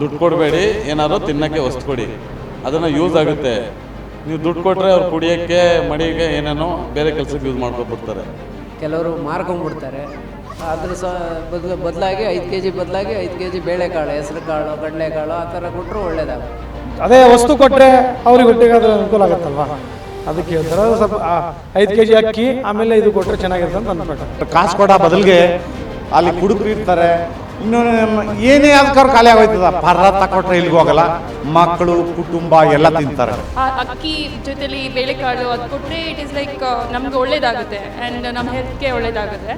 ದುಡ್ಡು ಕೊಡಬೇಡಿ ಏನಾದರೂ ತಿನ್ನೋಕ್ಕೆ ವಸ್ತು ಕೊಡಿ. ಅದನ್ನು ಯೂಸ್ ಆಗುತ್ತೆ. ನೀವು ದುಡ್ಡು ಕೊಟ್ಟರೆ ಅವ್ರು ಕುಡಿಯೋಕ್ಕೆ ಮಡಿಗೆ ಏನೇನೋ ಬೇರೆ ಕೆಲಸಕ್ಕೆ ಯೂಸ್ ಮಾಡ್ಕೊಬಿಡ್ತಾರೆ. ಕೆಲವರು ಮಾರ್ಕೊಂಡ್ಬಿಡ್ತಾರೆ ಅದ್ರ ಸಹ ಬದಲು ಬದಲಾಗಿ ಐದು ಕೆ ಜಿ ಬದಲಾಗಿ ಐದು ಕೆ ಜಿ ಬೇಳೆಕಾಳು ಹೆಸರು ಕಾಳು ಕಡಲೆಕಾಳು ಆ ಥರ ಕೊಟ್ಟರು ಒಳ್ಳೇದಾಗುತ್ತೆ. ಅದೇ ವಸ್ತು ಕೊಟ್ಟರೆ ಅವ್ರಿಗೆ ಹೊಟ್ಟೆಗಾದ್ರೆ ಅನುಕೂಲ ಆಗುತ್ತಲ್ವಾ? ಅದಕ್ಕೆ ಒಂಥರ ಸ್ವಲ್ಪ ಐದು ಕೆ ಜಿ ಅಕ್ಕಿ ಆಮೇಲೆ ಇದು ಕೊಟ್ಟರೆ ಚೆನ್ನಾಗಿರುತ್ತೆ ಅಂತ ಅಂದ್ಬಿಟ್ಟು ಕಾಸು ಕೊಡೋ ಬದಲಿಗೆ ಅಲ್ಲಿ ಕುಡುಕರು ಇರ್ತಾರೆ. ಇನ್ನು ಏನೇ ಅದಕ್ಕಾದ್ರು ಖಾಲಿ ಆಗೋಯ್ತದ. ಪರ ತಕೊಟ್ರೆ ಇಲ್ಲಿಗೆ ಹೋಗಲ್ಲ ಮಕ್ಕಳು ಕುಟುಂಬ ಎಲ್ಲ ತಿಂತಾರೆ. ಆ ಅಕ್ಕಿ ಜೊತೆಲಿ ಬೇಳೆಕಾಳು ಅದು ಕೊಟ್ರೆ ಇಟ್ ಇಸ್ ಲೈಕ್ ನಮ್ಗೆ ಒಳ್ಳೇದಾಗುತ್ತೆ. ಆ್ಯಂಡ್ ನಮ್ಮ ಹೆಲ್ತ್ಗೆ ಒಳ್ಳೇದಾಗುತ್ತೆ.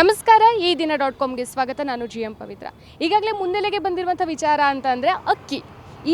ನಮಸ್ಕಾರ ಈ ದಿನ ಡಾಟ್ ಕಾಮ್ಗೆ ಸ್ವಾಗತ. ನಾನು ಜಿ ಎಂ ಪವಿತ್ರ. ಈಗಾಗಲೇ ಮುನ್ನೆಲೆಗೆ ಬಂದಿರುವಂಥ ವಿಚಾರ ಅಂತಂದರೆ ಅಕ್ಕಿ.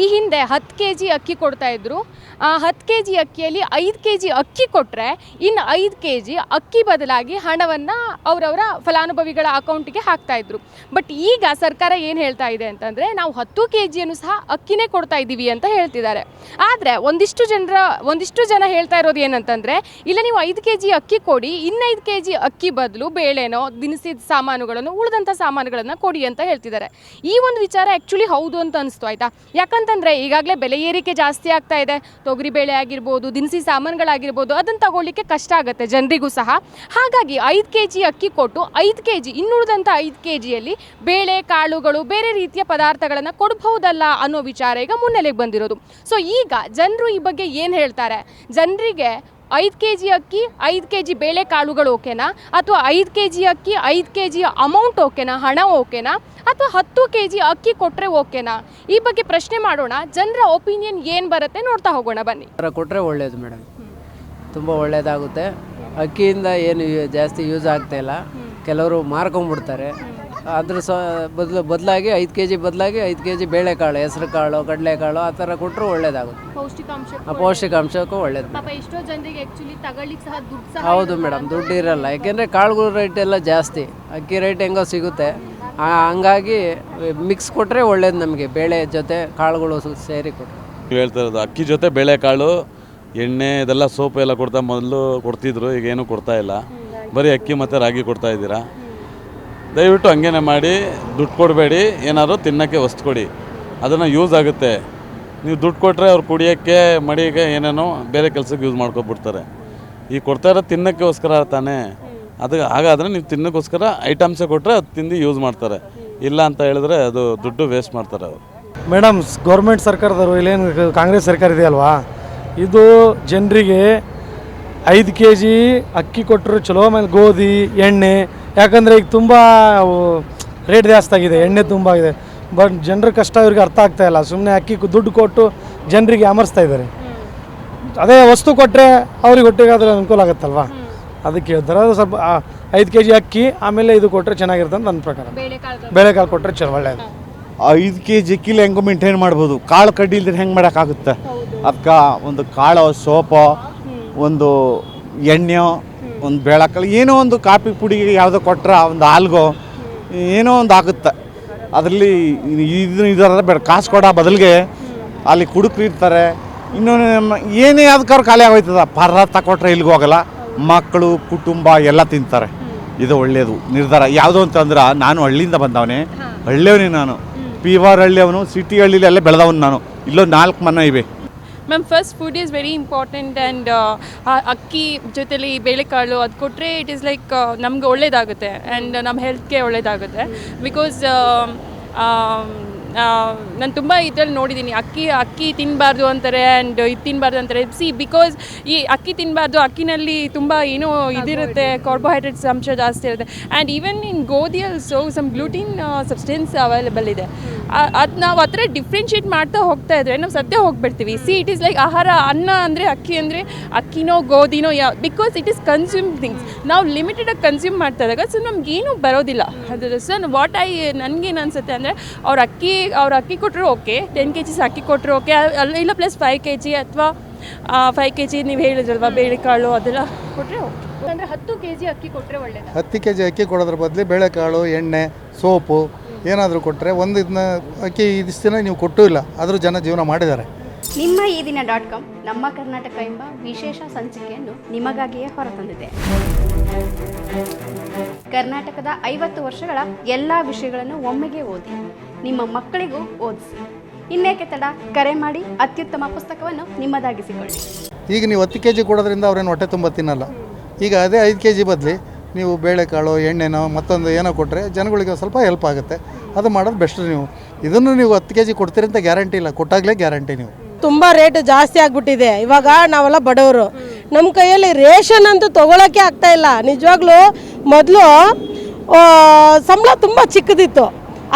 ಈ ಹಿಂದೆ ಹತ್ತು ಕೆ ಜಿ ಅಕ್ಕಿ ಕೊಡ್ತಾ ಇದ್ರು. ಆ ಹತ್ತು ಕೆ ಜಿ ಅಕ್ಕಿಯಲ್ಲಿ ಐದು ಕೆ ಜಿ ಅಕ್ಕಿ ಕೊಟ್ಟರೆ ಇನ್ನು ಐದು ಕೆ ಜಿ ಅಕ್ಕಿ ಬದಲಾಗಿ ಹಣವನ್ನು ಅವರವರ ಫಲಾನುಭವಿಗಳ ಅಕೌಂಟಿಗೆ ಹಾಕ್ತಾ ಇದ್ರು. ಬಟ್ ಈಗ ಸರ್ಕಾರ ಏನು ಹೇಳ್ತಾ ಇದೆ ಅಂತಂದರೆ ನಾವು ಹತ್ತು ಕೆ ಜಿಯನ್ನು ಸಹ ಅಕ್ಕಿನೇ ಕೊಡ್ತಾ ಇದ್ದೀವಿ ಅಂತ ಹೇಳ್ತಿದ್ದಾರೆ. ಆದರೆ ಒಂದಿಷ್ಟು ಜನರ ಒಂದಿಷ್ಟು ಜನ ಹೇಳ್ತಾ ಇರೋದು ಏನಂತಂದರೆ ಇಲ್ಲ ನೀವು ಐದು ಕೆ ಜಿ ಅಕ್ಕಿ ಕೊಡಿ, ಇನ್ನೈದು ಕೆ ಜಿ ಅಕ್ಕಿ ಬದಲು ಬೇಳೆನೋ ದಿನಸಿದ ಸಾಮಾನುಗಳನ್ನು, ಉಳಿದಂಥ ಸಾಮಾನುಗಳನ್ನು ಕೊಡಿ ಅಂತ ಹೇಳ್ತಿದ್ದಾರೆ. ಈ ಒಂದು ವಿಚಾರ ಆ್ಯಕ್ಚುಲಿ ಹೌದು ಅಂತ ಅನಿಸ್ತು, ಆಯಿತಾ? ಯಾಕಂತಂದರೆ ಈಗಾಗಲೇ ಬೆಲೆ ಏರಿಕೆ ಜಾಸ್ತಿ ಆಗ್ತಾ ಇದೆ. ತೊಗರಿ ಬೇಳೆ ಆಗಿರ್ಬೋದು, ದಿನಸಿ ಸಾಮಾನುಗಳಾಗಿರ್ಬೋದು, ಅದನ್ನು ತಗೊಳ್ಳಿಕ್ಕೆ ಕಷ್ಟ ಆಗುತ್ತೆ, ಜನರಿಗೂ ಸಹ. ಹಾಗಾಗಿ ಐದು ಕೆ ಜಿ ಅಕ್ಕಿ ಕೊಟ್ಟು ಐದು ಕೆ ಜಿ ಇನ್ನುಳಿದಂಥ ಐದು ಕೆ ಜಿಯಲ್ಲಿ ಬೇಳೆ, ಕಾಳುಗಳು, ಬೇರೆ ರೀತಿಯ ಪದಾರ್ಥಗಳನ್ನು ಕೊಡಬಹುದಲ್ಲ ಅನ್ನೋ ವಿಚಾರ ಈಗ ಮುನ್ನೆಲೆಗೆ ಬಂದಿರೋದು. ಸೊ ಈಗ ಜನರು ಈ ಬಗ್ಗೆ ಏನು ಹೇಳ್ತಾರೆ? ಜನರಿಗೆ ಐದು ಕೆ ಜಿ ಅಕ್ಕಿ ಐದು ಕೆ ಜಿ ಬೇಳೆ ಕಾಳುಗಳು ಓಕೆನಾ? ಅಥವಾ ಐದು ಕೆ ಜಿ ಅಕ್ಕಿ ಐದು ಕೆ ಜಿ ಅಮೌಂಟ್ ಓಕೆನಾ? ಹಣ ಓಕೆನಾ? ಅಥವಾ ಹತ್ತು ಕೆ ಜಿ ಅಕ್ಕಿ ಕೊಟ್ಟರೆ ಓಕೆನಾ? ಈ ಬಗ್ಗೆ ಪ್ರಶ್ನೆ ಮಾಡೋಣ. ಜನರ ಒಪಿನಿಯನ್ ಏನು ಬರುತ್ತೆ ನೋಡ್ತಾ ಹೋಗೋಣ ಬನ್ನಿ. ಕೊಟ್ಟರೆ ಒಳ್ಳೆಯದು ಮೇಡಮ್ ತುಂಬ ಒಳ್ಳೆಯದಾಗುತ್ತೆ ಅಕ್ಕಿಯಿಂದ ಏನು ಜಾಸ್ತಿ ಯೂಸ್ ಆಗ್ತಾಯಿಲ್ಲ ಇಲ್ಲ. ಕೆಲವರು ಮಾರ್ಕೊಂಡ್ಬಿಡ್ತಾರೆ. ಅದ್ರ ಸ ಬದಲು ಬದಲಾಗಿ ಐದು ಕೆ ಜಿ ಬದಲಾಗಿ ಐದು ಕೆ ಜಿ ಬೇಳೆಕಾಳು ಹೆಸರು ಕಾಳು ಕಡಲೆಕಾಳು ಆ ಥರ ಕೊಟ್ಟರು ಒಳ್ಳೇದಾಗುತ್ತೆ. ಪೌಷ್ಟಿಕಾಂಶ ಆ ಪೌಷ್ಟಿಕಾಂಶಕ್ಕೂ ಒಳ್ಳೇದು. ಪಾಪ ಎಷ್ಟೋ ಜನರಿಗೆ ಆ್ಯಕ್ಚುಲಿ ತಗೊಳ್ಳಿಕ್ಕೆ ಸಹ ದುಡ್ಡು ಹೌದು ಮೇಡಮ್ ದುಡ್ಡು ಇರಲ್ಲ ಯಾಕೆಂದರೆ ಕಾಳುಗಳ ರೇಟ್ ಎಲ್ಲ ಜಾಸ್ತಿ. ಅಕ್ಕಿ ರೇಟ್ ಹೆಂಗೋ ಸಿಗುತ್ತೆ. ಆ, ಹಂಗಾಗಿ ಮಿಕ್ಸ್ ಕೊಟ್ಟರೆ ಒಳ್ಳೇದು ನಮಗೆ. ಬೇಳೆ ಜೊತೆ ಕಾಳುಗಳು ಸು- ಸೇರಿ ಕೊಟ್ಟರೆ ನೀವು ಹೇಳ್ತಾ ಇರೋದು ಅಕ್ಕಿ ಜೊತೆ ಬೇಳೆಕಾಳು ಎಣ್ಣೆ ಇದೆಲ್ಲ ಸೋಪು ಎಲ್ಲ ಕೊಡ್ತಾ ಮೊದಲು ಕೊಡ್ತಿದ್ರು ಈಗ ಏನು ಕೊಡ್ತಾ ಇಲ್ಲ. ಬರೀ ಅಕ್ಕಿ ಮತ್ತು ರಾಗಿ ಕೊಡ್ತಾ ಇದ್ದೀರಾ? ದಯವಿಟ್ಟು ಹಂಗೇನೆ ಮಾಡಿ, ದುಡ್ಡು ಕೊಡಬೇಡಿ, ಏನಾದರೂ ತಿನ್ನೋಕ್ಕೆ ವಸ್ತು ಕೊಡಿ. ಅದನ್ನು ಯೂಸ್ ಆಗುತ್ತೆ. ನೀವು ದುಡ್ಡು ಕೊಟ್ಟರೆ ಅವ್ರು ಕುಡಿಯೋಕ್ಕೆ, ಮಡಿಗೆ ಏನೇನೋ ಬೇರೆ ಕೆಲಸಕ್ಕೆ ಯೂಸ್ ಮಾಡ್ಕೊಬಿಡ್ತಾರೆ. ಈ ಕೊಡ್ತಾ ಇರೋ ತಿನ್ನೋಕ್ಕೋಸ್ಕರ ತಾನೇ. ಅದು ಹಾಗಾದರೆ ನೀವು ತಿನ್ನೋಕ್ಕೋಸ್ಕರ ಐಟಮ್ಸೇ ಕೊಟ್ಟರೆ ಅದು ತಿಂದು ಯೂಸ್ ಮಾಡ್ತಾರೆ. ಇಲ್ಲ ಅಂತ ಹೇಳಿದ್ರೆ ಅದು ದುಡ್ಡು ವೇಸ್ಟ್ ಮಾಡ್ತಾರೆ ಅವರು. ಮೇಡಮ್ ಗೌರ್ಮೆಂಟ್ ಸರ್ಕಾರದವರು ಇಲ್ಲೇನು ಕಾಂಗ್ರೆಸ್ ಸರ್ಕಾರ ಇದೆಯಲ್ವಾ ಇದು ಜನರಿಗೆ ಐದು ಕೆ ಜಿ ಅಕ್ಕಿ ಕೊಟ್ಟರು ಚಲೋ, ಆಮೇಲೆ ಗೋಧಿ, ಎಣ್ಣೆ ಯಾಕಂದರೆ ಈಗ ತುಂಬ ರೇಟ್ ಜಾಸ್ತಿ ಆಗಿದೆ ಎಣ್ಣೆ ತುಂಬ ಆಗಿದೆ. ಬಟ್ ಜನರ ಕಷ್ಟ ಇವ್ರಿಗೆ ಅರ್ಥ ಆಗ್ತಾ ಇಲ್ಲ. ಸುಮ್ಮನೆ ಅಕ್ಕಿ ದುಡ್ಡು ಕೊಟ್ಟು ಜನರಿಗೆ ಅಮರ್ಸ್ತಾ ಇದ್ದಾರೆ. ಅದೇ ವಸ್ತು ಕೊಟ್ಟರೆ ಅವ್ರಿಗೆ ಹೊಟ್ಟೆಗಾದ್ರೆ ಅನುಕೂಲ ಆಗುತ್ತಲ್ವಾ? ಅದಕ್ಕೆ ಹೇಳ್ತಾರೆ. ಅದು ಸ್ವಲ್ಪ ಐದು ಕೆ ಜಿ ಅಕ್ಕಿ ಆಮೇಲೆ ಇದು ಕೊಟ್ಟರೆ ಚೆನ್ನಾಗಿರುತ್ತೆ ಅಂತ ನನ್ನ ಪ್ರಕಾರ. ಬೇಳೆಕಾಳು ಕೊಟ್ಟರೆ ಚಲೋ ಒಳ್ಳೆಯದು ಐದು ಕೆ ಜಿ ಅಕ್ಕಿಲಿ ಹೆಂಗೋ ಮೇಂಟೈನ್ ಮಾಡ್ಬೋದು. ಕಾಳು ಕಡ್ಡಿ ಇಲ್ದ್ರೆ ಹೆಂಗೆ ಮಾಡೋಕ್ಕಾಗುತ್ತೆ ಅದಕ್ಕೆ ಒಂದು ಕಾಳು ಸೋಪು ಒಂದು ಎಣ್ಣೆ ಒಂದು ಬೇಳಕಲ್ಲಿ ಏನೋ ಒಂದು ಕಾಪಿ ಪುಡಿ ಯಾವುದೋ ಕೊಟ್ರೆ ಒಂದು ಹಾಲ್ಗೋ ಏನೋ ಒಂದು ಆಗುತ್ತೆ. ಅದರಲ್ಲಿ ಇದು ಇದರ ಬೇಡ ಕಾಸು ಕೊಡೋ ಬದಲಿಗೆ ಅಲ್ಲಿ ಕುಡುಕ್ರು ಇರ್ತಾರೆ. ಇನ್ನೊಂದು ಏನೇ ಅದಕ್ಕಾರು ಖಾಲಿ ಆಗೋಯ್ತದ ಪರ ತಕೊಟ್ರೆ ಇಲ್ಲಿಗೆ ಹೋಗಲ್ಲ ಮಕ್ಕಳು ಕುಟುಂಬ ಎಲ್ಲ ತಿಂತಾರೆ. ಇದು ಒಳ್ಳೆಯದು ನಿರ್ಧಾರ. ಯಾವುದು ಅಂತಂದ್ರೆ ನಾನು ಹಳ್ಳಿಯಿಂದ ಬಂದವನೇ ಹಳ್ಳಿಯವನೇ ನಾನು. ಪಿ ಆರ್ ಹಳ್ಳಿಯವನು ಸಿಟಿ ಹಳ್ಳಿಲಿ ಎಲ್ಲ ಬೆಳೆದವನು ನಾನು. ಇಲ್ಲೋ ನಾಲ್ಕು ಮನೆ ಇವೆ. Ma'am first food is very important and ಅಕ್ಕಿ ಜೊತೆಲಿ ಬೇಳೆಕಾಳು ಅದು ಕೊಟ್ಟರೆ ಇಟ್ ಈಸ್ ಲೈಕ್ ನಮ್ಗೆ ಒಳ್ಳೇದಾಗುತ್ತೆ ಆ್ಯಂಡ್ ನಮ್ಮ ಹೆಲ್ತ್ಗೆ ಒಳ್ಳೇದಾಗುತ್ತೆ. ಬಿಕಾಸ್ ನಾನು ತುಂಬ ಇದರಲ್ಲಿ ನೋಡಿದ್ದೀನಿ ಅಕ್ಕಿ ಅಕ್ಕಿ ತಿನ್ನಬಾರ್ದು ಅಂತಾರೆ ಆ್ಯಂಡ್ ಇದು ತಿನ್ನಬಾರ್ದು ಅಂತಾರೆ. ಸಿ ಬಿಕಾಸ್ ಈ ಅಕ್ಕಿ ತಿನ್ನಬಾರ್ದು ಅಕ್ಕಿನಲ್ಲಿ ತುಂಬ ಏನೋ ಇದಿರುತ್ತೆ ಕಾರ್ಬೋಹೈಡ್ರೇಟ್ಸ್ ಅಂಶ ಜಾಸ್ತಿ ಇರುತ್ತೆ. And even in ಗೋಧಿಯಲ್ಲಿ so some gluten substance available ಇದೆ. ಅದು ನಾವು ಆ ಥರ ಡಿಫ್ರೆನ್ಷಿಯೇಟ್ ಮಾಡ್ತಾ ಹೋಗ್ತಾ ಇದ್ರೆ ನಾವು ಸದ್ಯ ಹೋಗ್ಬಿಡ್ತೀವಿ. ಸಿ ಇಟ್ ಈಸ್ ಲೈಕ್ ಆಹಾರ ಅನ್ನ ಅಂದರೆ ಅಕ್ಕಿ ಅಂದರೆ ಅಕ್ಕಿನೋ ಗೋಧಿನೋ ಯಾವ because it is consume things ನಾವು ಲಿಮಿಟೆಡಾಗಿ ಕನ್ಸ್ಯೂಮ್ ಮಾಡ್ತಾ ಇದ್ದಾಗ ಸೊ ನಮಗೇನು ಬರೋದಿಲ್ಲ. ಅದು ಸೊ ವಾಟ್ ಐ ನನಗೇನು ಅನ್ಸುತ್ತೆ ಅಂದರೆ ಅವ್ರು ಅಕ್ಕಿ ಅವ್ರು ಅಕ್ಕಿ ಕೊಟ್ಟರು ಓಕೆ ಟೆನ್ ಕೆ ಜಿಸ್ ಅಕ್ಕಿ ಕೊಟ್ಟರು ಓಕೆ ಅಲ್ಲ ಇಲ್ಲ ಪ್ಲಸ್ ಫೈವ್ ಕೆ ಜಿ ಅಥವಾ ಫೈವ್ ಕೆ ಜಿ ನೀವು ಹೇಳಿದ್ರಲ್ವಾ ಬೇಳೆಕಾಳು ಅದೆಲ್ಲ ಕೊಟ್ಟರೆ ಓಕೆ ಅಂದರೆ ಹತ್ತು ಕೆ ಜಿ ಅಕ್ಕಿ ಕೊಟ್ಟರೆ ಒಳ್ಳೆಯದು ಹತ್ತು ಕೆ ಜಿ ಅಕ್ಕಿ ಕೊಡೋದ್ರ ಬದಲು ಬೇಳೆಕಾಳು ಎಣ್ಣೆ ಸೋಪು ಏನಾದರೂ ಕೊಟ್ಟರೆ ಒಂದು ಇದನ್ನ ಅಕ್ಕಿ ಇದಿಷ್ಟು ದಿನ ನೀವು ಕೊಟ್ಟೂ ಇಲ್ಲ ಆದರೂ ಜನ ಜೀವನ ಮಾಡಿದ್ದಾರೆ. ನಿಮ್ಮ ಈ ದಿನ ಡಾಟ್ ಕಾಮ್ ನಮ್ಮ ಕರ್ನಾಟಕ ಎಂಬ ವಿಶೇಷ ಸಂಚಿಕೆಯನ್ನು ನಿಮಗಾಗಿಯೇ ಹೊರತಂದಿದೆ. ಕರ್ನಾಟಕದ ಐವತ್ತು ವರ್ಷಗಳ ಎಲ್ಲ ವಿಷಯಗಳನ್ನು ಒಮ್ಮೆಗೆ ಓದಿ ನಿಮ್ಮ ಮಕ್ಕಳಿಗೂ ಓದಿಸಿ. ಇನ್ನೇಕೆ ತಡ? ಕರೆ ಮಾಡಿ ಅತ್ಯುತ್ತಮ ಪುಸ್ತಕವನ್ನು ನಿಮ್ಮದಾಗಿಸಿಕೊಳ್ಳಿ. ಈಗ ನೀವು ಹತ್ತು ಕೆ ಜಿ ಕೊಡೋದ್ರಿಂದ ಅವ್ರೇನು ಹೊಟ್ಟೆ ತುಂಬ ತಿನ್ನಲ್ಲ. ಈಗ ಅದೇ ಐದು ಕೆ ಜಿ ಬದಲಿ ನೀವು ಬೇಳೆಕಾಳು, ಎಣ್ಣೆನೋ ಮತ್ತೊಂದು ಏನೋ ಕೊಟ್ಟರೆ ಜನಗಳಿಗೆ ಸ್ವಲ್ಪ ಹೆಲ್ಪ್ ಆಗುತ್ತೆ. ಅದು ಮಾಡೋದು ಬೆಸ್ಟ್ ನೀವು. ಇದನ್ನು ನೀವು ಹತ್ತು ಕೆ ಜಿ ಕೊಡ್ತೀರಿ ಅಂತ ಗ್ಯಾರಂಟಿ ಇಲ್ಲ. ಕೊಟ್ಟಾಗಲೇ ಗ್ಯಾರಂಟಿ ನೀವು. ತುಂಬ ರೇಟ್ ಜಾಸ್ತಿ ಆಗಿಬಿಟ್ಟಿದೆ. ಇವಾಗ ನಾವೆಲ್ಲ ಬಡವರು. ನಮ್ಮ ಕೈಯಲ್ಲಿ ರೇಷನ್ ಅಂತೂ ತೊಗೊಳಕ್ಕೆ ಆಗ್ತಾ ಇಲ್ಲ. ನಿಜವಾಗ್ಲೂ ಮೊದಲು ಸಂಬಳ ತುಂಬ ಚಿಕ್ಕದಿತ್ತು.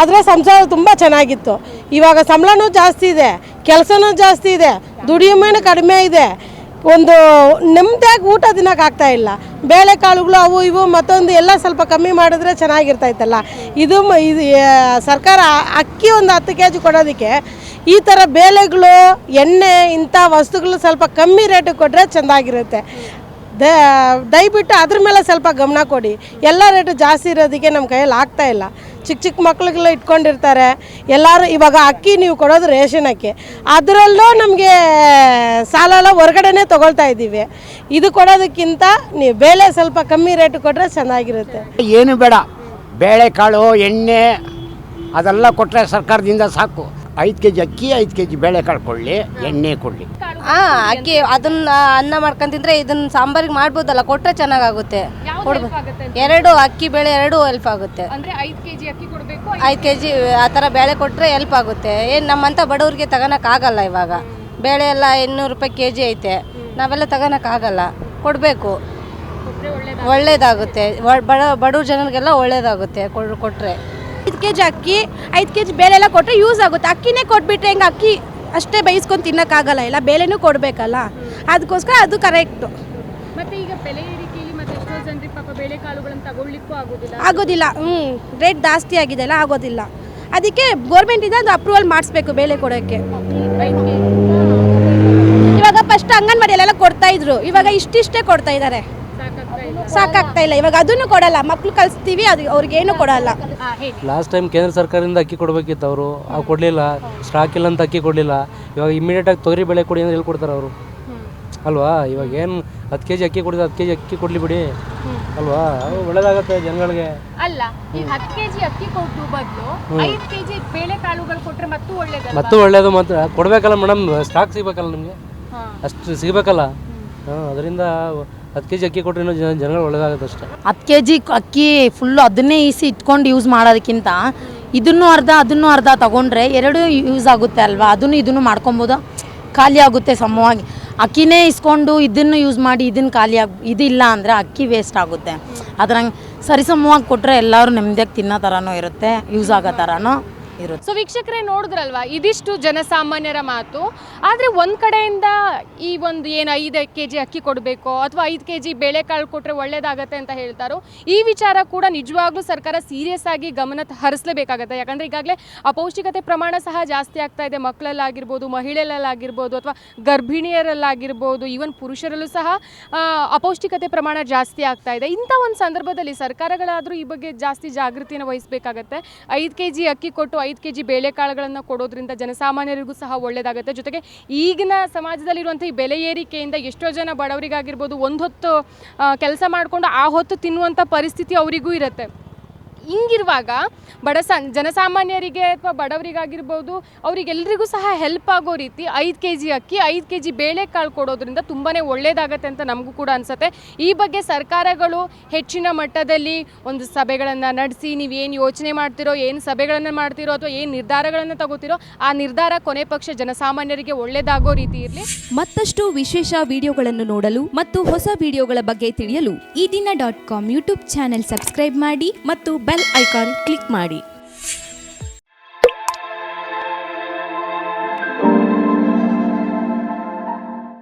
ಆದರೆ ಸಂಸಾರ ತುಂಬ ಚೆನ್ನಾಗಿತ್ತು. ಇವಾಗ ಸಂಬಳನೂ ಜಾಸ್ತಿ ಇದೆ. ಕೆಲಸನೂ ಜಾಸ್ತಿ ಇದೆ. ದುಡಿಮೆನೂ ಕಡಿಮೆ ಇದೆ. ಒಂದು ನೆಮ್ಮದಿಯಾಗಿ ಊಟ ತಿನ್ನೋಕ್ಕಾಗ್ತಾ ಇಲ್ಲ. ಬೇಳೆಕಾಳುಗಳು ಅವು ಇವು ಮತ್ತೊಂದು ಎಲ್ಲ ಸ್ವಲ್ಪ ಕಮ್ಮಿ ಮಾಡಿದ್ರೆ ಚೆನ್ನಾಗಿರ್ತಾಯಿತ್ತಲ್ಲ ಇದು ಇದು ಸರ್ಕಾರ ಅಕ್ಕಿ ಒಂದು ಹತ್ತು ಕೆ ಜಿ ಕೊಡೋದಕ್ಕೆ ಈ ಥರ ಬೇಳೆಗಳು, ಎಣ್ಣೆ ಇಂಥ ವಸ್ತುಗಳು ಸ್ವಲ್ಪ ಕಮ್ಮಿ ರೇಟಿಗೆ ಕೊಟ್ಟರೆ ಚೆಂದಾಗಿರುತ್ತೆ. ದ, ದಯವಿಟ್ಟು ಅದ್ರ ಮೇಲೆ ಸ್ವಲ್ಪ ಗಮನ ಕೊಡಿ. ಎಲ್ಲ ರೇಟು ಜಾಸ್ತಿ ಇರೋದಕ್ಕೆ ನಮ್ಮ ಕೈಯಲ್ಲಿ ಆಗ್ತಾಯಿಲ್ಲ ಚಿಕ್ಕ ಚಿಕ್ಕ ಮಕ್ಳಿಗೆಲ್ಲ ಇಟ್ಕೊಂಡಿರ್ತಾರೆ. ಎಲ್ಲರೂ ಇವಾಗ ಅಕ್ಕಿ ನೀವು ಕೊಡೋದು ರೇಷನ್ ಅಕ್ಕಿ. ಅದರಲ್ಲೂ ನಮಗೆ ಸಾಲ ಎಲ್ಲ ಹೊರಗಡೆನೇ ತೊಗೊಳ್ತಾ ಇದ್ದೀವಿ. ಇದು ಕೊಡೋದಕ್ಕಿಂತ ನೀವು ಬೇಳೆ ಸ್ವಲ್ಪ ಕಮ್ಮಿ ರೇಟ್ ಕೊಟ್ಟರೆ ಚೆನ್ನಾಗಿರುತ್ತೆ. ಏನು ಬೇಡ. ಬೇಳೆಕಾಳು ಎಣ್ಣೆ ಅದೆಲ್ಲ ಕೊಟ್ಟರೆ ಸರ್ಕಾರದಿಂದ ಸಾಕು. ಐದು ಕೆ ಜಿ ಅಕ್ಕಿ ಐದು ಕೆ ಜಿ ಬೇಳೆಕಾಳು ಕೊಡಲಿ ಎಣ್ಣೆ ಕೊಡಲಿ. ಹಾಂ ಅಕ್ಕಿ ಅದನ್ನ ಅನ್ನ ಮಾಡ್ಕೊಂಡು ತಿಂದರೆ ಇದನ್ನ ಸಾಂಬಾರಿಗೆ ಮಾಡ್ಬೋದಲ್ಲ ಕೊಟ್ಟರೆ ಚೆನ್ನಾಗಾಗುತ್ತೆ. ಎರಡು ಅಕ್ಕಿ ಬೇಳೆ ಎರಡು ಹೆಲ್ಪ್ ಆಗುತ್ತೆ. ಅಂದ್ರೆ ಐದು ಕೆಜಿ ಅಕ್ಕಿ ಕೊಡಬೇಕು ಐದು ಕೆ ಜಿ ಆ ಥರ ಬೇಳೆ ಕೊಟ್ಟರೆ ಹೆಲ್ಪ್ ಆಗುತ್ತೆ. ಏನು ನಮ್ಮಂಥ ಬಡವ್ರಿಗೆ ಆಗಲ್ಲ ಇವಾಗ. ಬೇಳೆ ಎಲ್ಲ ಇನ್ನೂರು ರೂಪಾಯಿ ಕೆ ಜಿ ಐತೆ ನಾವೆಲ್ಲ ತಗೊಳಕ್ಕಾಗಲ್ಲ ಕೊಡಬೇಕು. ಒಳ್ಳೇದಾಗುತ್ತೆ. ಬಡ ಬಡವ್ರ ಜನರಿಗೆಲ್ಲ ಒಳ್ಳೇದಾಗುತ್ತೆ ಕೊಟ್ಟರೆ ಐದು ಕೆ ಜಿ ಅಕ್ಕಿ ಐದು ಕೆ ಜಿ ಬೇಳೆ ಎಲ್ಲ ಕೊಟ್ಟರೆ ಯೂಸ್ ಆಗುತ್ತೆ. ಅಕ್ಕಿನೇ ಕೊಟ್ಬಿಟ್ರೆ ಹೆಂಗೆ ಅಕ್ಕಿ ಅಷ್ಟೇ ಬೇಯಿಸ್ಕೊಂಡು ತಿನ್ನೋಕ್ಕಾಗಲ್ಲ ಇಲ್ಲ ಬೇಳೆನೂ ಕೊಡಬೇಕಲ್ಲ. ಅದಕ್ಕೋಸ್ಕರ ಅದು ಕರೆಕ್ಟು ಮತ್ತೆ ಈಗ ಬೆಲೆ ಏರಿಕೆಯಲ್ಲಿ ಮತ್ತೆ ಎಷ್ಟೋ ಜನರಿಗೆ ಪಾಪ ಬೇಳೆಕಾಳುಗಳನ್ನು ತಗೊಳ್ಳಿಕ್ಕೂ ಆಗೋದಿಲ್ಲ? ಆಗೋದಿಲ್ಲ. ಹ್ಞೂ ರೇಟ್ ಜಾಸ್ತಿ ಆಗಿದೆ ಅಲ್ಲ ಆಗೋದಿಲ್ಲ. ಅದಕ್ಕೆ ಗೌರ್ಮೆಂಟಿಂದ ಅದು ಅಪ್ರೂವಲ್ ಮಾಡಿಸ್ಬೇಕು ಬೇಳೆ ಕೊಡೋಕ್ಕೆ. ಇವಾಗ ಫಸ್ಟ್ ಅಂಗನವಾಡಿಯಲ್ಲೆಲ್ಲ ಕೊಡ್ತಾ ಇದ್ರು. ಇವಾಗ ಇಷ್ಟಿಷ್ಟೇ ಕೊಡ್ತಾ ಇದ್ದಾರೆ ಸಾಕಾಗ್ತಾ ಇಲ್ಲ. ಇವಾಗ ಅದನ್ನು ಕೊಡಲ್ಲ. ಮಕ್ಳು ಕಲಿಸ್ತೀವಿ ಅದು ಅವ್ರಿಗೇನು ಕೊಡಲ್ಲ. ಲಾಸ್ಟ್ ಟೈಮ್ ಕೇಂದ್ರ ಸರ್ಕಾರದಿಂದ ಅಕ್ಕಿ ಕೊಡಬೇಕಿತ್ತು ಅವರು. ಅವ್ರು ಕೊಡಲಿಲ್ಲ. ಸ್ಟಾಕ್ ಇಲ್ಲ ಅಂತ ಅಕ್ಕಿ ಕೊಡಲಿಲ್ಲ. ಇವಾಗ ಇಮಿಡಿಯೇಟಾಗಿ ತೊಗರಿ ಬೆಳೆ ಕೊಡಿ ಅಂದ್ರೆ ಹೇಳ್ಕೊಡ್ತಾರೆ ಕೊಡ್ತಾರೆ ಅವರು. ಅಲ್ವಾ? ಇವಾಗ ಏನು ಹತ್ತು ಕೆ ಜಿ ಅಕ್ಕಿ ಕೊಡಿದ್ರೆ ಹತ್ತು ಕೆ ಜಿ ಅಕ್ಕಿ ಕೊಡಲಿ ಬಿಡಿ. ಅಲ್ವಾ? ಒಳ್ಳೇದಾಗತ್ತೆ ಜನಗಳಿಗೆ. ಅಲ್ಲ ಈ ಹತ್ತು ಕೆಜಿ ಅಕ್ಕಿ ಕೊಟ್ಟು ಬದಲು ಐದು ಕೆಜಿ ಬೇಳೆಕಾಳುಗಳು ಕೊಟ್ರೆ ಮತ್ತೂ ಒಳ್ಳೇದಲ್ಲ ಮತ್ತು ಒಳ್ಳೇದು ಮಾತ್ರ ಕೊಡಬೇಕಲ್ಲ ಮೇಡಮ್ ಸ್ಟಾಕ್ ಸಿಗಬೇಕಲ್ಲ ನಿಮಗೆ? ಅಷ್ಟು ಸಿಗಬೇಕಲ್ಲ? ಹಾಂ ಅದರಿಂದ ಹತ್ತು ಕೆ ಜಿ ಅಕ್ಕಿ ಕೊಟ್ಟರೆ ಇನ್ನೂ ಜನ ಜನಗಳು ಒಳ್ಳೇದಾಗುತ್ತೆ ಅಷ್ಟೇ. ಹತ್ತು ಕೆ ಜಿ ಅಕ್ಕಿ ಫುಲ್ಲು ಅದನ್ನೇ ಈಸಿ ಇಟ್ಕೊಂಡು ಯೂಸ್ ಮಾಡೋದಕ್ಕಿಂತ ಇದನ್ನು ಅರ್ಧ ಅದನ್ನು ಅರ್ಧ ತಗೊಂಡ್ರೆ ಎರಡು ಯೂಸ್ ಆಗುತ್ತೆ ಅಲ್ವಾ? ಅದನ್ನು ಇದನ್ನು ಮಾಡ್ಕೊಬೋದು. ಖಾಲಿ ಆಗುತ್ತೆ ಸಮವಾಗಿ. ಅಕ್ಕಿನೇ ಇಸ್ಕೊಂಡು ಇದನ್ನು ಯೂಸ್ ಮಾಡಿ ಇದನ್ನು ಖಾಲಿ ಆಗಿ ಇದಿಲ್ಲ ಅಂದರೆ ಅಕ್ಕಿ ವೇಸ್ಟ್ ಆಗುತ್ತೆ. ಅದ್ರಂಗೆ ಸರಿಸಮವಾಗಿ ಕೊಟ್ಟರೆ ಎಲ್ಲರೂ ನೆಮ್ಮದಿಯಾಗಿ ತಿನ್ನೋ ಥರನೂ ಇರುತ್ತೆ ಯೂಸ್ ಆಗೋ ಥರನೂ ಇರುತ್ತೆ. ಸೊ ವೀಕ್ಷಕರೇ ನೋಡಿದ್ರಲ್ವಾ, ಇದಿಷ್ಟು ಜನಸಾಮಾನ್ಯರ ಮಾತು. ಆದರೆ ಒಂದು ಕಡೆಯಿಂದ ಈ ಒಂದು ಏನು ಐದು ಕೆ ಜಿ ಅಕ್ಕಿ ಕೊಡಬೇಕು ಅಥವಾ ಐದು ಕೆ ಜಿ ಬೇಳೆಕಾಳು ಕೊಟ್ಟರೆ ಒಳ್ಳೇದಾಗತ್ತೆ ಅಂತ ಹೇಳ್ತಾರೋ, ಈ ವಿಚಾರ ಕೂಡ ನಿಜವಾಗ್ಲೂ ಸರ್ಕಾರ ಸೀರಿಯಸ್ ಆಗಿ ಗಮನ ಹರಿಸಲೇಬೇಕಾಗತ್ತೆ. ಯಾಕಂದರೆ ಈಗಾಗಲೇ ಅಪೌಷ್ಟಿಕತೆ ಪ್ರಮಾಣ ಸಹ ಜಾಸ್ತಿ ಆಗ್ತಾ ಇದೆ. ಮಕ್ಕಳಲ್ಲಾಗಿರ್ಬೋದು, ಮಹಿಳೆಯರಲ್ಲಾಗಿರ್ಬೋದು ಅಥವಾ ಗರ್ಭಿಣಿಯರಲ್ಲಾಗಿರ್ಬೋದು ಈವನ್ ಪುರುಷರಲ್ಲೂ ಸಹ ಅಪೌಷ್ಟಿಕತೆ ಪ್ರಮಾಣ ಜಾಸ್ತಿ ಆಗ್ತಾ ಇದೆ. ಇಂಥ ಒಂದು ಸಂದರ್ಭದಲ್ಲಿ ಸರ್ಕಾರಗಳಾದರೂ ಈ ಬಗ್ಗೆ ಜಾಸ್ತಿ ಜಾಗೃತಿಯನ್ನು ವಹಿಸಬೇಕಾಗತ್ತೆ. ಐದು ಕೆ ಜಿ ಅಕ್ಕಿ ಕೊಟ್ಟು ಐದು ಕೆ ಜಿ ಬೇಳೆಕಾಳುಗಳನ್ನು ಕೊಡೋದ್ರಿಂದ ಜನಸಾಮಾನ್ಯರಿಗೂ ಸಹ ಒಳ್ಳೆಯದಾಗುತ್ತೆ ಜೊತೆಗೆ ಈಗಿನ ಸಮಾಜದಲ್ಲಿರುವಂಥ ಈ ಬೆಲೆ ಏರಿಕೆಯಿಂದ ಎಷ್ಟೋ ಜನ ಬಡವರಿಗಾಗಿರ್ಬೋದು ಒಂದು ಹೊತ್ತು ಕೆಲಸ ಮಾಡಿಕೊಂಡು ಆ ಹೊತ್ತು ತಿನ್ನುವಂಥ ಪರಿಸ್ಥಿತಿ ಅವರಿಗೂ ಇರುತ್ತೆ. ಹಿಂಗಿರುವಾಗ ಬಡ ಸಾ, ಜನಸಾಮಾನ್ಯರಿಗೆ ಅಥವಾ ಬಡವರಿಗಾಗಿರ್ಬೋದು ಅವರಿಗೆಲ್ಲರಿಗೂ ಸಹ ಹೆಲ್ಪ್ ಆಗೋ ರೀತಿ ಐದು ಕೆ ಜಿ ಅಕ್ಕಿ, ಐದು ಕೆ ಜಿ ಬೇಳೆಕಾಳು ಕೊಡೋದ್ರಿಂದ ತುಂಬಾ ಒಳ್ಳೆಯದಾಗತ್ತೆ ಅಂತ ನಮಗೂ ಕೂಡ ಅನಿಸುತ್ತೆ. ಈ ಬಗ್ಗೆ ಸರ್ಕಾರಗಳು ಹೆಚ್ಚಿನ ಮಟ್ಟದಲ್ಲಿ ಒಂದು ಸಭೆಗಳನ್ನು ನಡೆಸಿ ನೀವು ಏನು ಯೋಚನೆ ಮಾಡ್ತಿರೋ, ಏನು ಸಭೆಗಳನ್ನು ಮಾಡ್ತಿರೋ ಅಥವಾ ಏನು ನಿರ್ಧಾರಗಳನ್ನು ತಗೋತಿರೋ ಆ ನಿರ್ಧಾರ ಕೊನೆ ಪಕ್ಷ ಜನಸಾಮಾನ್ಯರಿಗೆ ಒಳ್ಳೆಯದಾಗೋ ರೀತಿ ಇರಲಿ. ಮತ್ತಷ್ಟು ವಿಶೇಷ ವಿಡಿಯೋಗಳನ್ನು ನೋಡಲು ಮತ್ತು ಹೊಸ ವಿಡಿಯೋಗಳ ಬಗ್ಗೆ ತಿಳಿಯಲು ಈ ದಿನ dot com YouTube channel subscribe ಮಾಡಿ ಮತ್ತು ಬೆಲ್ ಐಕಾನ್ ಕ್ಲಿಕ್ ಮಾಡಿ.